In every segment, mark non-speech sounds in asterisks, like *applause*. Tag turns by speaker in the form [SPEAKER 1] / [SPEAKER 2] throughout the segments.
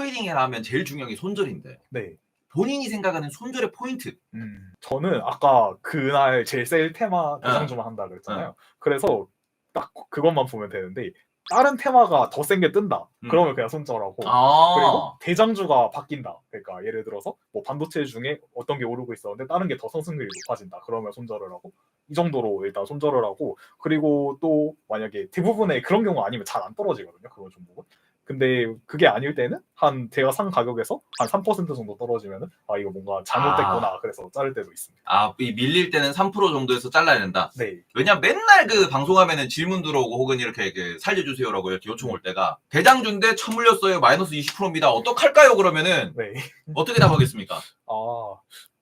[SPEAKER 1] 트레이딩에 하면 제일 중요한 게 손절인데
[SPEAKER 2] 네.
[SPEAKER 1] 본인이 생각하는 손절의 포인트.
[SPEAKER 2] 음, 저는 아까 그날 제일 세일 테마 대상주만 한다 그랬잖아요. 그래서 딱 그것만 보면 되는데 다른 테마가 더 센 게 뜬다.
[SPEAKER 1] 음.
[SPEAKER 2] 그러면 그냥 손절하고
[SPEAKER 1] 아.
[SPEAKER 2] 그리고 대장주가 바뀐다. 그러니까 예를 들어서 뭐 반도체 중에 어떤 게 오르고 있었는데 다른 게 더 상승률이 높아진다. 그러면 손절을 하고 이 정도로 일단 손절을 하고 그리고 또 만약에 대부분의 그런 경우 아니면 잘 안 떨어지거든요. 그런 종목은. 근데 그게 아닐 때는 한 제가 산 가격에서 한 3% 정도 떨어지면은 아 이거 뭔가 잘못됐구나. 그래서 자를 때도 있습니다.
[SPEAKER 1] 아, 이 밀릴 때는 3% 정도에서 잘라야 된다.
[SPEAKER 2] 네.
[SPEAKER 1] 왜냐면 맨날 그 방송하면은 질문 들어오고 혹은 이렇게 그 살려주세요라고 이렇게 요청 올 때가 대장주인데 처물렸어요 마이너스 20%입니다. 어떡할까요? 그러면은
[SPEAKER 2] 네.
[SPEAKER 1] 어떻게 답하겠습니까?
[SPEAKER 2] 아,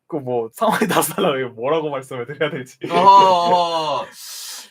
[SPEAKER 2] 그 뭐 상황에 따라서. 뭐라고 말씀을 드려야 될지.
[SPEAKER 1] 어,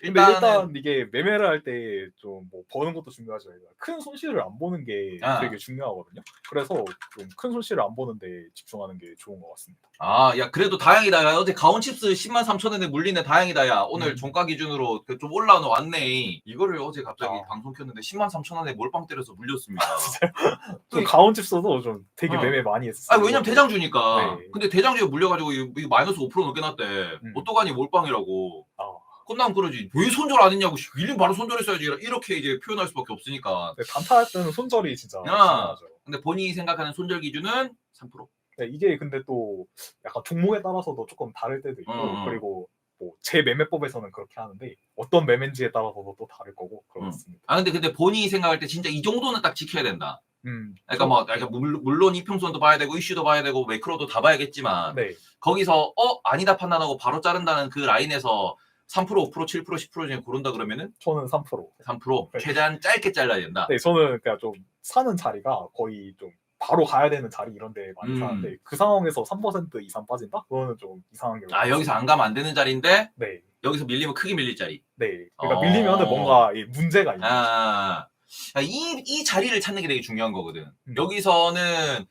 [SPEAKER 2] 근데
[SPEAKER 1] 일단
[SPEAKER 2] 이게 매매를 할 때 좀 뭐 버는 것도 중요하죠. 큰 손실을 안 보는 게
[SPEAKER 1] 아.
[SPEAKER 2] 되게 중요하거든요. 그래서 좀 큰 손실을 안 보는데 집중하는 게 좋은 것 같습니다.
[SPEAKER 1] 아, 야, 그래도 다행이다. 야, 어제 가온칩스 10만 3천 원에 물리네. 다행이다. 야, 오늘
[SPEAKER 2] 음.
[SPEAKER 1] 종가 기준으로 그좀 올라오는 왔네. 이거를 어제 갑자기
[SPEAKER 2] 아.
[SPEAKER 1] 방송 켰는데 10만 3천 원에 몰빵 때려서 물렸습니다. *laughs*
[SPEAKER 2] 좀
[SPEAKER 1] 그-
[SPEAKER 2] 가온집서도 좀 되게
[SPEAKER 1] 어.
[SPEAKER 2] 매매 많이 했어요.
[SPEAKER 1] 아, 왜냐면 대장 주니까.
[SPEAKER 2] 네.
[SPEAKER 1] 근데 대장 주에 물려가지고 이, 이 마이너스 5% 넘게 났대.
[SPEAKER 2] 음.
[SPEAKER 1] 어떡하니 몰빵이라고.
[SPEAKER 2] 아,
[SPEAKER 1] 끝나면 그러지. 왜 손절 안 했냐고. 씨, 밀린 바로 손절했어야지. 이렇게 이제 표현할 수밖에 없으니까.
[SPEAKER 2] 근데 단타할 때는 손절이 진짜
[SPEAKER 1] 야.
[SPEAKER 2] 중요하죠.
[SPEAKER 1] 근데 본인이 생각하는 손절 기준은 3%.
[SPEAKER 2] 네, 이게 근데 또 약간 종목에 따라서도 조금 다를 때도 있고
[SPEAKER 1] 음, 음.
[SPEAKER 2] 그리고 뭐 제 매매법에서는 그렇게 하는데 어떤 매매인지에 따라서도 또 다를 거고 그렇습니다.
[SPEAKER 1] 아, 근데 근데 본인이 생각할 때 진짜 이 정도는 딱 지켜야 된다.
[SPEAKER 2] 음,
[SPEAKER 1] 그러니까 뭐 그러니까 물- 물론 이평선도 봐야 되고 이슈도 봐야 되고 매크로도 다 봐야겠지만
[SPEAKER 2] 네,
[SPEAKER 1] 거기서 어 아니다 판단하고 바로 자른다는 그 라인에서 3% 5% 7% 10% 중에 고른다 그러면은
[SPEAKER 2] 저는 3%.
[SPEAKER 1] 3%
[SPEAKER 2] 네.
[SPEAKER 1] 최대한 짧게 잘라야 된다.
[SPEAKER 2] 네, 저는 그냥 좀 사는 자리가 거의 좀 바로 가야 되는 자리 이런 데 많이
[SPEAKER 1] 음.
[SPEAKER 2] 사는데 그 상황에서 3% 이상 빠진다? 그거는 좀 이상한
[SPEAKER 1] 게아 여기서 안 가면 안 되는 자리인데
[SPEAKER 2] 네,
[SPEAKER 1] 여기서 밀리면 크게 밀릴 자리.
[SPEAKER 2] 네. 그러니까
[SPEAKER 1] 어.
[SPEAKER 2] 밀리면은 뭔가 이 문제가 있는 거죠.
[SPEAKER 1] 아, 이, 이 자리를 찾는 게 되게 중요한 거거든.
[SPEAKER 2] 음.
[SPEAKER 1] 여기서는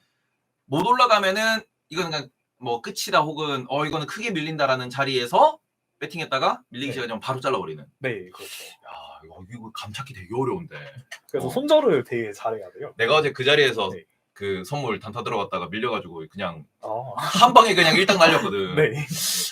[SPEAKER 1] 못 올라가면은 이거는 그냥 뭐 끝이다 혹은 어 이거는 크게 밀린다라는 자리에서 배팅했다가 밀리기
[SPEAKER 2] 네.
[SPEAKER 1] 시작하면 바로 잘라버리는.
[SPEAKER 2] 네, 그렇죠.
[SPEAKER 1] 야 이거, 이거 감찾기 되게 어려운데.
[SPEAKER 2] 그래서
[SPEAKER 1] 어.
[SPEAKER 2] 손절을 되게 잘해야 돼요.
[SPEAKER 1] 내가 어제 그 자리에서
[SPEAKER 2] 네.
[SPEAKER 1] 그 선물 단타 들어갔다가 밀려가지고 그냥
[SPEAKER 2] 아,
[SPEAKER 1] 한 방에 그냥 일당 날렸거든.
[SPEAKER 2] 네.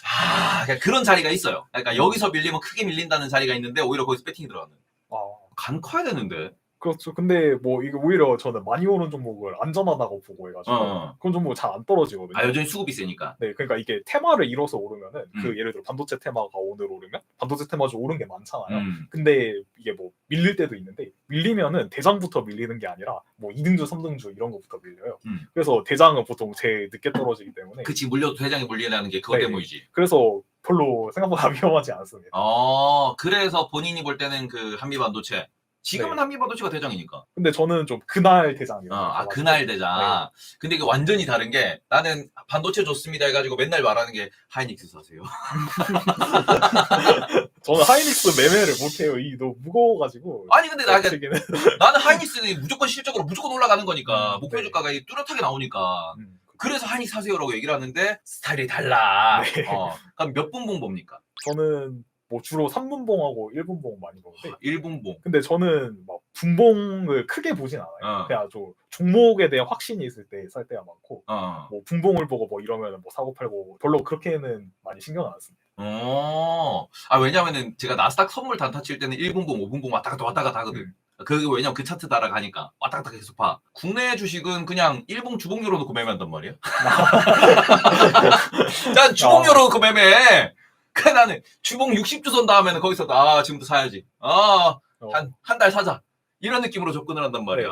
[SPEAKER 1] 아, 그러니까 그런 자리가 있어요. 그러니까 여기서 밀리면 크게 밀린다는 자리가 있는데 오히려 거기서 배팅이 들어가는.
[SPEAKER 2] 아,
[SPEAKER 1] 간 커야 되는데.
[SPEAKER 2] 그렇죠. 근데 뭐 이게 오히려 저는 많이 오는 종목을 안전하다고 보고 해가지고
[SPEAKER 1] 어.
[SPEAKER 2] 그런 종목 잘안 떨어지거든요.
[SPEAKER 1] 아 여전히 수급이 세니까.
[SPEAKER 2] 네, 그러니까 이게 테마를 이뤄서 오르면은 그
[SPEAKER 1] 음.
[SPEAKER 2] 예를 들어 반도체 테마가 오늘 오르면 반도체 테마 중 오른 게 많잖아요.
[SPEAKER 1] 음.
[SPEAKER 2] 근데 이게 뭐 밀릴 때도 있는데 밀리면은 대장부터 밀리는 게 아니라 뭐 2등주, 3등주 이런 거부터 밀려요.
[SPEAKER 1] 음.
[SPEAKER 2] 그래서 대장은 보통 제일 늦게 떨어지기 때문에
[SPEAKER 1] 그치 물려도 대장이 물리라는 게 그것
[SPEAKER 2] 네.
[SPEAKER 1] 때문이지.
[SPEAKER 2] 그래서 별로 생각보다 *laughs* 위험하지 않습니다.
[SPEAKER 1] 어 그래서 본인이 볼 때는 그 한미 반도체. 지금은
[SPEAKER 2] 네.
[SPEAKER 1] 한미 반도체가 대장이니까.
[SPEAKER 2] 근데 저는 좀 그날 대장이에요.
[SPEAKER 1] 어, 아 그날 대장. 근데 이게 완전히 다른 게 나는 반도체 좋습니다 해가지고 맨날 말하는 게 하이닉스 사세요. *laughs*
[SPEAKER 2] 저는 하이닉스 매매를 못해요. 이 너무 무거워가지고.
[SPEAKER 1] 아니 근데 나
[SPEAKER 2] 치기는. *laughs*
[SPEAKER 1] 나는 하이닉스는 무조건 실적으로 무조건 올라가는 거니까
[SPEAKER 2] 음,
[SPEAKER 1] 목표
[SPEAKER 2] 네.
[SPEAKER 1] 주가가 뚜렷하게 나오니까
[SPEAKER 2] 음,
[SPEAKER 1] 그래서 하이닉스 사세요라고 얘기를 하는데 스타일이 달라.
[SPEAKER 2] 네.
[SPEAKER 1] 어, 그럼 몇 분봉 봅니까?
[SPEAKER 2] 저는 뭐 주로 3분봉하고 1분봉 많이 보는데
[SPEAKER 1] 1분봉.
[SPEAKER 2] 근데 저는 막 분봉을 크게 보진 않아요.
[SPEAKER 1] 어.
[SPEAKER 2] 그냥 좀 종목에 대한 확신이 있을 때 살 때가 많고
[SPEAKER 1] 어.
[SPEAKER 2] 뭐 분봉을 보고 뭐 이러면 뭐 사고 팔고 별로 그렇게는 많이 신경 안 씁니다.
[SPEAKER 1] 어. 아, 왜냐면은 제가 나스닥 선물 단타 칠 때는 1분봉, 5분봉 왔다 갔다 왔다 갔다 하거든.
[SPEAKER 2] 음.
[SPEAKER 1] 그, 왜냐면 그 차트 따라가니까 왔다 갔다 계속 봐. 국내 주식은 그냥 1봉 주봉 열어놓고 매매한단 말이야. *laughs* 난 주봉
[SPEAKER 2] 아.
[SPEAKER 1] 열어놓고 매매해. 그 나는 주봉 60주 선 다음에는 거기서 아, 지금부터 사야지. 아,
[SPEAKER 2] 어,
[SPEAKER 1] 한, 한 달 사자. 이런 느낌으로 접근을 한단 말이야.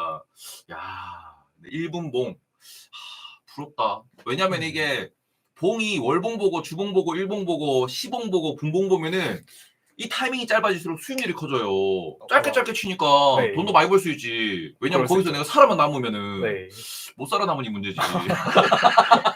[SPEAKER 2] 네.
[SPEAKER 1] 야, 1분봉. 하, 부럽다. 왜냐면
[SPEAKER 2] 음.
[SPEAKER 1] 이게 봉이 월봉 보고 주봉 보고 일봉 보고 시봉 보고 분봉 보면은 이 타이밍이 짧아질수록 수익률이 커져요. 짧게
[SPEAKER 2] 어.
[SPEAKER 1] 짧게 치니까
[SPEAKER 2] 네.
[SPEAKER 1] 돈도 많이 벌 수 있지. 왜냐면
[SPEAKER 2] 그럴 수
[SPEAKER 1] 거기서
[SPEAKER 2] 있죠.
[SPEAKER 1] 내가 살아만 남으면은
[SPEAKER 2] 네.
[SPEAKER 1] 못 살아 남으니 문제지. *laughs* *laughs*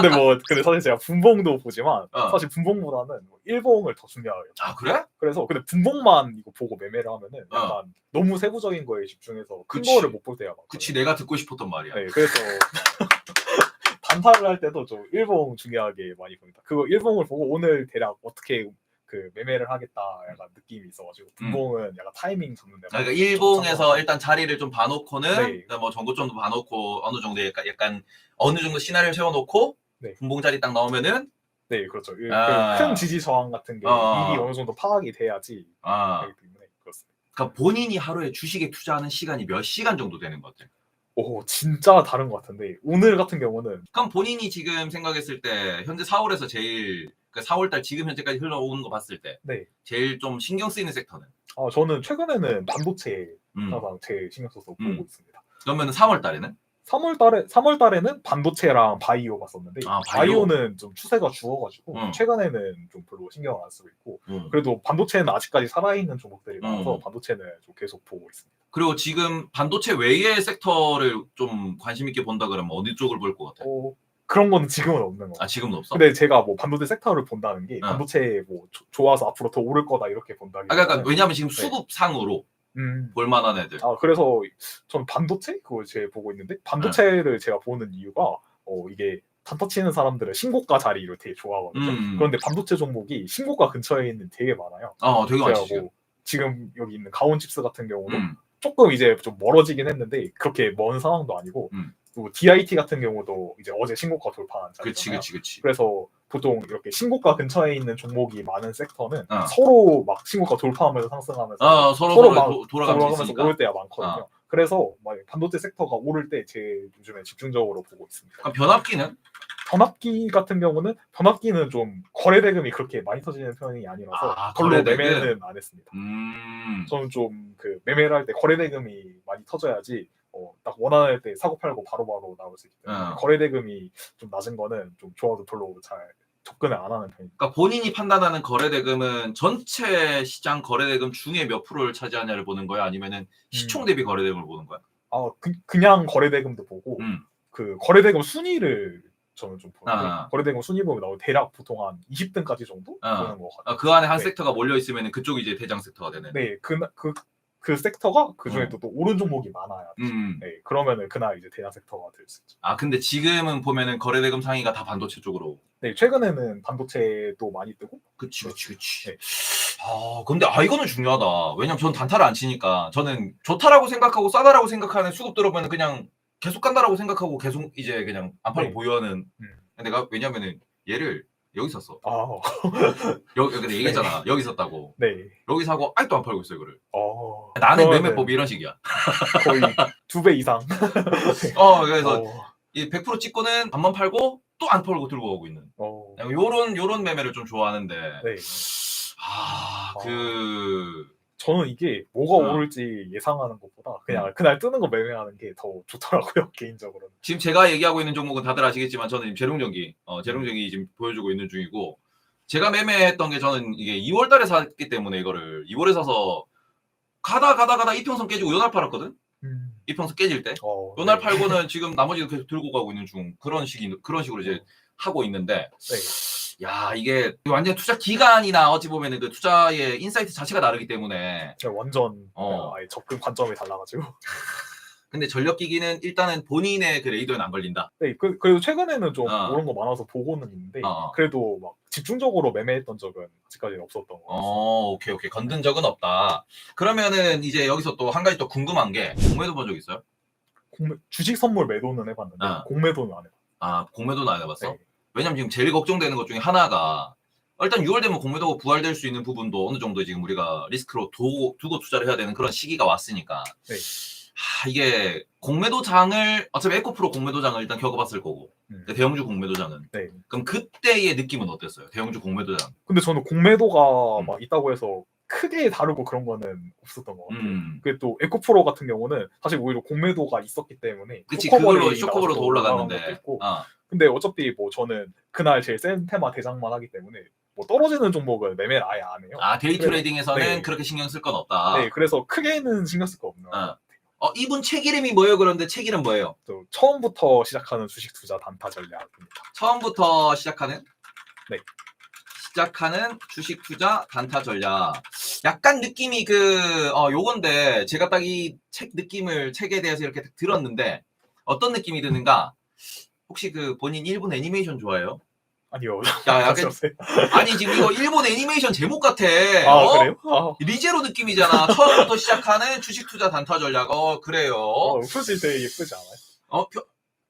[SPEAKER 2] 근데 뭐 근데 사실 제가 분봉도 보지만
[SPEAKER 1] 어.
[SPEAKER 2] 사실 분봉보다는 뭐 일봉을 더 중요해요.
[SPEAKER 1] 아 그래?
[SPEAKER 2] 그래서 근데 분봉만 이거 보고 매매를 하면은
[SPEAKER 1] 어.
[SPEAKER 2] 약간 너무 세부적인 거에 집중해서 큰
[SPEAKER 1] 그치.
[SPEAKER 2] 거를 못 볼 때가 많아요.
[SPEAKER 1] 그치 내가 듣고 싶었던 말이야.
[SPEAKER 2] 네, 그래서 *laughs* 단타를 할 때도 좀 일봉 중요하게 많이 봅니다. 그거 일봉을 보고 오늘 대략 어떻게 그 매매를 하겠다 약간 느낌이 있어가지고 분봉은 약간 타이밍 잡는 데
[SPEAKER 1] 그러니까 일봉에서 일단 자리를 좀 봐놓고는
[SPEAKER 2] 네.
[SPEAKER 1] 그러니까 뭐 전고점도 봐놓고 어느 정도 약간, 약간 어느 정도 시나리오 세워놓고
[SPEAKER 2] 네.
[SPEAKER 1] 분봉 자리 딱 나오면은
[SPEAKER 2] 네 그렇죠 그
[SPEAKER 1] 아.
[SPEAKER 2] 큰 지지 저항 같은 게
[SPEAKER 1] 어.
[SPEAKER 2] 미리 어느 정도 파악이 돼야지
[SPEAKER 1] 아
[SPEAKER 2] 하기 때문에 그렇습니다.
[SPEAKER 1] 그러니까 본인이 하루에 주식에 투자하는 시간이 몇 시간 정도 되는 것 같아요.
[SPEAKER 2] 오 진짜 다른 것 같은데 오늘 같은 경우는
[SPEAKER 1] 그럼 본인이 지금 생각했을 때 현재 4월에서 제일 그 4월달 지금 현재까지 흘러오는 거 봤을 때
[SPEAKER 2] 네
[SPEAKER 1] 제일 좀 신경 쓰이는 섹터는
[SPEAKER 2] 아, 저는 최근에는 반도체
[SPEAKER 1] 음.
[SPEAKER 2] 제일 신경 써서 보고
[SPEAKER 1] 음.
[SPEAKER 2] 있습니다.
[SPEAKER 1] 그러면 3월달에는
[SPEAKER 2] 3월 달에 3월 달에는 반도체랑 바이오 봤었는데
[SPEAKER 1] 아, 바이오?
[SPEAKER 2] 바이오 는 좀 추세가 죽어가지고
[SPEAKER 1] 음.
[SPEAKER 2] 최근에는 좀 별로 신경을 안 쓰고 있고
[SPEAKER 1] 음.
[SPEAKER 2] 그래도 반도체는 아직까지 살아있는 종목들이 많아서
[SPEAKER 1] 음.
[SPEAKER 2] 반도체는 좀 계속 보고 있습니다.
[SPEAKER 1] 그리고 지금 반도체 외의 섹터를 좀 관심 있게 본다 그러면 어디 쪽을 볼 것 같아요?
[SPEAKER 2] 어, 그런 거는 지금은 없는 것 같아요.
[SPEAKER 1] 아 지금은 없어?
[SPEAKER 2] 근데 제가 뭐 반도체 섹터를 본다는 게
[SPEAKER 1] 어.
[SPEAKER 2] 반도체 뭐 조- 좋아서 앞으로 더 오를 거다 이렇게 본다기
[SPEAKER 1] 아 그러니까 왜냐하면
[SPEAKER 2] 네.
[SPEAKER 1] 지금 수급상으로
[SPEAKER 2] 음.
[SPEAKER 1] 볼만한 애들.
[SPEAKER 2] 아 그래서 전 반도체 그걸 제일 보고 있는데 반도체를 제가 보는 이유가 어 이게 단타 치는 사람들은 신고가 자리를 되게 좋아하거든요.
[SPEAKER 1] 음.
[SPEAKER 2] 그런데 반도체 종목이 신고가 근처에 있는 되게 많아요.
[SPEAKER 1] 어 되게
[SPEAKER 2] 제가
[SPEAKER 1] 많지 지금.
[SPEAKER 2] 뭐 지금 여기 있는 가온칩스 같은 경우도
[SPEAKER 1] 음.
[SPEAKER 2] 조금 이제 좀 멀어지긴 했는데 그렇게 먼 상황도 아니고
[SPEAKER 1] 음.
[SPEAKER 2] 또 DIT 같은 경우도 이제 어제 신고가 돌파한
[SPEAKER 1] 그치
[SPEAKER 2] 자리잖아요.
[SPEAKER 1] 그치 그치.
[SPEAKER 2] 그래서 보통 이렇게 신고가 근처에 있는 종목이 많은 섹터는
[SPEAKER 1] 어.
[SPEAKER 2] 서로 막 신고가 돌파하면서 상승하면서
[SPEAKER 1] 어 서로 서로,
[SPEAKER 2] 막
[SPEAKER 1] 도, 돌아가면서 있으니까.
[SPEAKER 2] 오를 때가 많거든요.
[SPEAKER 1] 어.
[SPEAKER 2] 그래서 막 반도체 섹터가 오를 때제 요즘에 집중적으로 보고 있습니다.
[SPEAKER 1] 그럼 변압기는?
[SPEAKER 2] 변압기 같은 경우는 변압기는 좀 거래 대금이 그렇게 많이 터지는 편이 아니라서
[SPEAKER 1] 아,
[SPEAKER 2] 별로
[SPEAKER 1] 거래 대금?
[SPEAKER 2] 매매는 안 했습니다.
[SPEAKER 1] 음.
[SPEAKER 2] 저는 좀 그 매매를 할 때 거래 대금이 많이 터져야지 어, 딱 원하는 때 사고 팔고 바로바로 나올 수 있기 때문에
[SPEAKER 1] 어.
[SPEAKER 2] 거래 대금이 좀 낮은 거는 좀 좋아도 별로 잘 접근을 안 하는 편입니다.
[SPEAKER 1] 그러니까 본인이 판단하는 거래 대금은 전체 시장 거래 대금 중에 몇 프로를 차지하냐를 보는 거야? 아니면은 시총 대비 거래 대금을 보는 거야?
[SPEAKER 2] 아 그, 냥 거래 대금도 보고
[SPEAKER 1] 음.
[SPEAKER 2] 그 거래 대금 순위를 저는 좀 보는데
[SPEAKER 1] 아.
[SPEAKER 2] 거래 대금 순위 보면 나오 대략 보통 한 20등까지 정도
[SPEAKER 1] 아.
[SPEAKER 2] 보는 것 같아요.
[SPEAKER 1] 아, 그 안에 한
[SPEAKER 2] 네.
[SPEAKER 1] 섹터가 몰려 있으면 그쪽이 이제 대장 섹터가 되는.
[SPEAKER 2] 네, 그, 그, 그 섹터가 그 중에
[SPEAKER 1] 어.
[SPEAKER 2] 또, 또 오른 종목이 많아요.
[SPEAKER 1] 음.
[SPEAKER 2] 네, 그러면은 그날 이제 대장 섹터가 될 수 있죠.
[SPEAKER 1] 아 근데 지금은 보면은 거래 대금 상위가 다 반도체 쪽으로.
[SPEAKER 2] 네, 최근에는 반도체도 많이 뜨고,
[SPEAKER 1] 그치 그치 그치.
[SPEAKER 2] 네.
[SPEAKER 1] 아 근데 아 이거는 중요하다. 왜냐면 전 단타를 안 치니까 저는 좋다라고 생각하고 싸다라고 생각하는 수급 들어보면 그냥 계속 간다라고 생각하고 계속 이제 그냥 안 팔고
[SPEAKER 2] 네.
[SPEAKER 1] 보유하는.
[SPEAKER 2] 음.
[SPEAKER 1] 내가 왜냐면은 얘를 여기 샀어.
[SPEAKER 2] 아,
[SPEAKER 1] 여기 근데 얘기했잖아. 여기 샀다고.
[SPEAKER 2] 네.
[SPEAKER 1] 여기 사고 아직도 안 팔고 있어 이거를.
[SPEAKER 2] 어,
[SPEAKER 1] 나는
[SPEAKER 2] 그러면은
[SPEAKER 1] 매매법이 이런 식이야.
[SPEAKER 2] 거의 두 배 이상.
[SPEAKER 1] 어 그래서
[SPEAKER 2] 어,
[SPEAKER 1] 이 100% 찍고는 반만 팔고 또 안 팔고 들고 오고 있는.
[SPEAKER 2] 어,
[SPEAKER 1] 요런 요런 매매를 좀 좋아하는데.
[SPEAKER 2] 네.
[SPEAKER 1] 아, 그
[SPEAKER 2] 저는 이게 뭐가
[SPEAKER 1] 어.
[SPEAKER 2] 오를지 예상하는 것보다 그냥
[SPEAKER 1] 음.
[SPEAKER 2] 그날 뜨는 거 매매하는 게 더 좋더라고요, *laughs* 개인적으로는.
[SPEAKER 1] 지금 제가 얘기하고 있는 종목은 다들 아시겠지만 저는 재롱전기, 어, 재롱전기 지금 보여주고 있는 중이고 제가 매매했던 게 저는 이게 2월달에 샀기 때문에 이거를 2월에 사서 가다 가다 가다 이평선 깨지고 요날 팔았거든.
[SPEAKER 2] 음.
[SPEAKER 1] 이평선 깨질 때.
[SPEAKER 2] 어,
[SPEAKER 1] 요날
[SPEAKER 2] 네.
[SPEAKER 1] 팔고는 *laughs* 지금 나머지도 계속 들고 가고 있는 중 그런 식이 그런 식으로 이제 하고 있는데
[SPEAKER 2] 네.
[SPEAKER 1] 야 이게 완전 투자 기간이나 어찌 보면은 그 투자의 인사이트 자체가 다르기 때문에
[SPEAKER 2] 완전
[SPEAKER 1] 어.
[SPEAKER 2] 그냥 아예 접근 관점이 달라가지고. *laughs*
[SPEAKER 1] 근데 전력 기기는 일단은 본인의 그 레이더에는 안 걸린다.
[SPEAKER 2] 네, 그, 그래도 최근에는 좀
[SPEAKER 1] 어.
[SPEAKER 2] 오른 거 많아서 보고는 있는데
[SPEAKER 1] 어.
[SPEAKER 2] 그래도 막 집중적으로 매매했던 적은 아직까지 없었던 거 같아요.
[SPEAKER 1] 어, 오케이, 오케이. 건든 적은 없다. 그러면은 이제 여기서 또 한 가지 또 궁금한 게, 공매도 본 적 있어요?
[SPEAKER 2] 공매, 주식 선물 매도는 해봤는데
[SPEAKER 1] 어.
[SPEAKER 2] 공매도는 안 해봤어요.
[SPEAKER 1] 아, 공매도는 안 해봤어?
[SPEAKER 2] 네.
[SPEAKER 1] 왜냐면 지금 제일 걱정되는 것 중에 하나가, 일단 6월 되면 공매도가 부활될 수 있는 부분도 어느 정도 지금 우리가 리스크로 두고, 두고 투자를 해야 되는 그런 시기가 왔으니까.
[SPEAKER 2] 네.
[SPEAKER 1] 하, 이게 공매도장을, 어차피 에코프로 공매도장을 일단 겪어봤을 거고,
[SPEAKER 2] 음.
[SPEAKER 1] 대형주 공매도장은.
[SPEAKER 2] 네.
[SPEAKER 1] 그럼 그때의 느낌은 어땠어요? 대형주 공매도장.
[SPEAKER 2] 근데 저는 공매도가
[SPEAKER 1] 음.
[SPEAKER 2] 막 있다고 해서 크게 다르고 그런 거는 없었던 것 같아요.
[SPEAKER 1] 음.
[SPEAKER 2] 그게 또 에코프로 같은 경우는 사실 오히려 공매도가 있었기 때문에
[SPEAKER 1] 그치, 그걸로, 쇼커버로 더 올라갔는데. 아,
[SPEAKER 2] 근데 어차피 뭐 저는 그날 제일 센 테마 대장만 하기 때문에 뭐 떨어지는 종목은 매매를 아예 안 해요.
[SPEAKER 1] 아, 데이
[SPEAKER 2] 그래.
[SPEAKER 1] 트레이딩에서는
[SPEAKER 2] 네.
[SPEAKER 1] 그렇게 신경 쓸 건 없다.
[SPEAKER 2] 네, 그래서 크게는 신경 쓸 거 없는. 같아요.
[SPEAKER 1] 어, 이분 책 이름이 뭐예요? 그런데 책 이름 뭐예요?
[SPEAKER 2] 또 처음부터 시작하는 주식 투자 단타 전략입니다.
[SPEAKER 1] 처음부터 시작하는?
[SPEAKER 2] 네.
[SPEAKER 1] 시작하는 주식 투자 단타 전략. 약간 느낌이 그, 어, 요건데, 제가 딱 이 책 느낌을, 책에 대해서 이렇게 딱 들었는데, 어떤 느낌이 드는가? 혹시 그 본인 일본 애니메이션 좋아해요?
[SPEAKER 2] 아니요. *laughs*
[SPEAKER 1] 야,
[SPEAKER 2] 같이
[SPEAKER 1] 약간
[SPEAKER 2] 없어요.
[SPEAKER 1] 아니 지금 이거 일본 애니메이션 제목 같아.
[SPEAKER 2] 아
[SPEAKER 1] 어?
[SPEAKER 2] 그래요? 아,
[SPEAKER 1] 리제로 느낌이잖아. 처음부터 시작하는 주식 투자 단타 전략. 어 그래요.
[SPEAKER 2] 어, 표지 되게 예쁘지 않아요?
[SPEAKER 1] 어 표,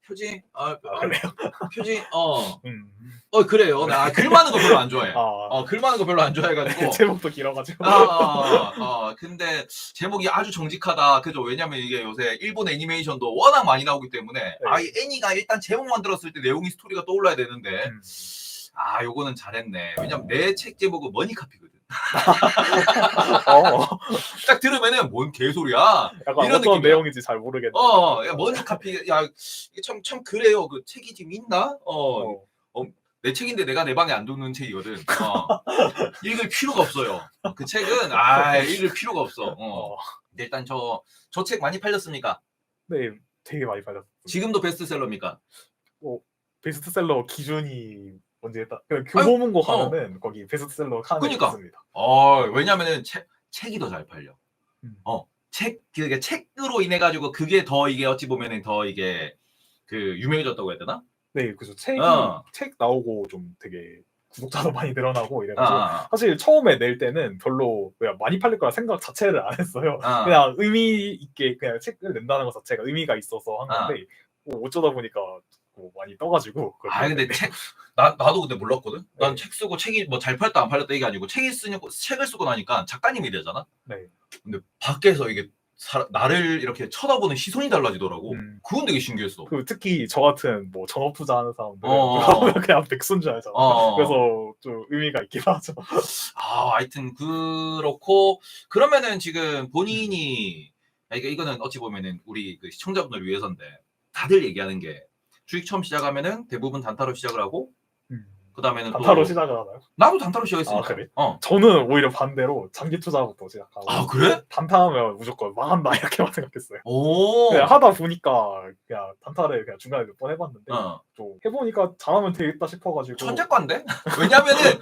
[SPEAKER 1] 표지. 어,
[SPEAKER 2] 아,
[SPEAKER 1] 어,
[SPEAKER 2] 그래요? *laughs*
[SPEAKER 1] 표지. 어.
[SPEAKER 2] 음.
[SPEAKER 1] 어 그래요. 나 글 많은 거 별로 안 좋아해.
[SPEAKER 2] 아,
[SPEAKER 1] 어 글 많은 거 별로 안 좋아해 가지고.
[SPEAKER 2] 제목도 길어가지고.
[SPEAKER 1] 아, 어, 어, 근데 제목이 아주 정직하다. 그죠? 왜냐면 이게 요새 일본 애니메이션도 워낙 많이 나오기 때문에 아, 이 애니가 일단 제목만 들었을 때 내용이 스토리가 떠올라야 되는데
[SPEAKER 2] 음.
[SPEAKER 1] 아, 요거는 잘했네. 왜냐면 내 책 제목은 머니카피거든.
[SPEAKER 2] 어, *laughs*
[SPEAKER 1] 딱 들으면은 뭔 개소리야.
[SPEAKER 2] 약간
[SPEAKER 1] 이런
[SPEAKER 2] 어떤
[SPEAKER 1] 느낌이야.
[SPEAKER 2] 내용인지 잘 모르겠네.
[SPEAKER 1] 어, 야, 머니카피, 야, 이게 참, 참 그래요. 그 책이 지금 있나? 어,
[SPEAKER 2] 어.
[SPEAKER 1] 내 책인데 내가 내 방에 안 두는 책이거든. 어. *laughs* 읽을 필요가 없어요. 그 책은, 아, *laughs* 읽을 필요가 없어. 어.
[SPEAKER 2] 어.
[SPEAKER 1] 근데 일단 저, 저 책 많이 팔렸습니까?
[SPEAKER 2] 네, 되게 많이 팔렸어요.
[SPEAKER 1] 지금도 베스트셀러입니까?
[SPEAKER 2] 베스트셀러 기준이 뭔지 일단 그 교보문고
[SPEAKER 1] 어.
[SPEAKER 2] 가면은 거기 베스트셀러 칸에
[SPEAKER 1] 그니까.
[SPEAKER 2] 있습니다.
[SPEAKER 1] 어, 왜냐면은 책, 책이 더 잘 팔려.
[SPEAKER 2] 음.
[SPEAKER 1] 어, 책, 그게 책으로 인해 가지고 그게 더 이게 어찌 보면은 더 이게 그 유명해졌다고 해야 되나?
[SPEAKER 2] 네, 그래서 책이
[SPEAKER 1] 어.
[SPEAKER 2] 책 나오고 좀 되게 구독자도 많이 늘어나고
[SPEAKER 1] 아,
[SPEAKER 2] 이래가지고
[SPEAKER 1] 아,
[SPEAKER 2] 사실 처음에 낼 때는 별로 그냥 많이 팔릴 거라 생각 자체를 안 했어요.
[SPEAKER 1] 아.
[SPEAKER 2] 그냥 의미 있게 그냥 책을 낸다는 것 자체가 의미가 있어서 한
[SPEAKER 1] 아.
[SPEAKER 2] 건데 뭐 어쩌다 보니까 뭐 많이 떠가지고
[SPEAKER 1] 아 근데 책 나 나도 근데 몰랐거든. *laughs* 난
[SPEAKER 2] 네.
[SPEAKER 1] 책 쓰고 책이 뭐 잘 팔렸다 안 팔렸다 이게 아니고 책이 쓰냐고 책을 쓰고 나니까 작가님이 되잖아.
[SPEAKER 2] 네.
[SPEAKER 1] 근데 밖에서 이게 사- 나를 이렇게 쳐다보는 시선이 달라지더라고.
[SPEAKER 2] 음.
[SPEAKER 1] 그건 되게 신기했어.
[SPEAKER 2] 그 특히 저 같은 뭐 전업 투자하는 사람들은
[SPEAKER 1] 어.
[SPEAKER 2] 그냥 백수인 줄 알잖아.
[SPEAKER 1] 어.
[SPEAKER 2] 그래서 좀 의미가 있긴 하죠.
[SPEAKER 1] 아, 하여튼 그렇고 그러면은 지금 본인이 아, 이거 이거는 어찌 보면은 우리 그 시청자분들 위해서인데 다들 얘기하는 게 주식 처음 시작하면은 대부분 단타로 시작을 하고 그 다음에는 또
[SPEAKER 2] 단타로 시작을 하나요?
[SPEAKER 1] 나도 단타로 시작했으니까.
[SPEAKER 2] 아, 그래?
[SPEAKER 1] 어.
[SPEAKER 2] 저는 오히려 반대로 장기 투자부터 시작하고
[SPEAKER 1] 아 그래?
[SPEAKER 2] 단타하면 무조건 망한다 *laughs* 이렇게만 생각했어요.
[SPEAKER 1] 오.
[SPEAKER 2] 그냥 하다 보니까 그냥 단타를 그냥 중간에 몇 번 해봤는데
[SPEAKER 1] 어.
[SPEAKER 2] 좀 해보니까 잘하면 되겠다 싶어가지고
[SPEAKER 1] 천재과인데? 왜냐면은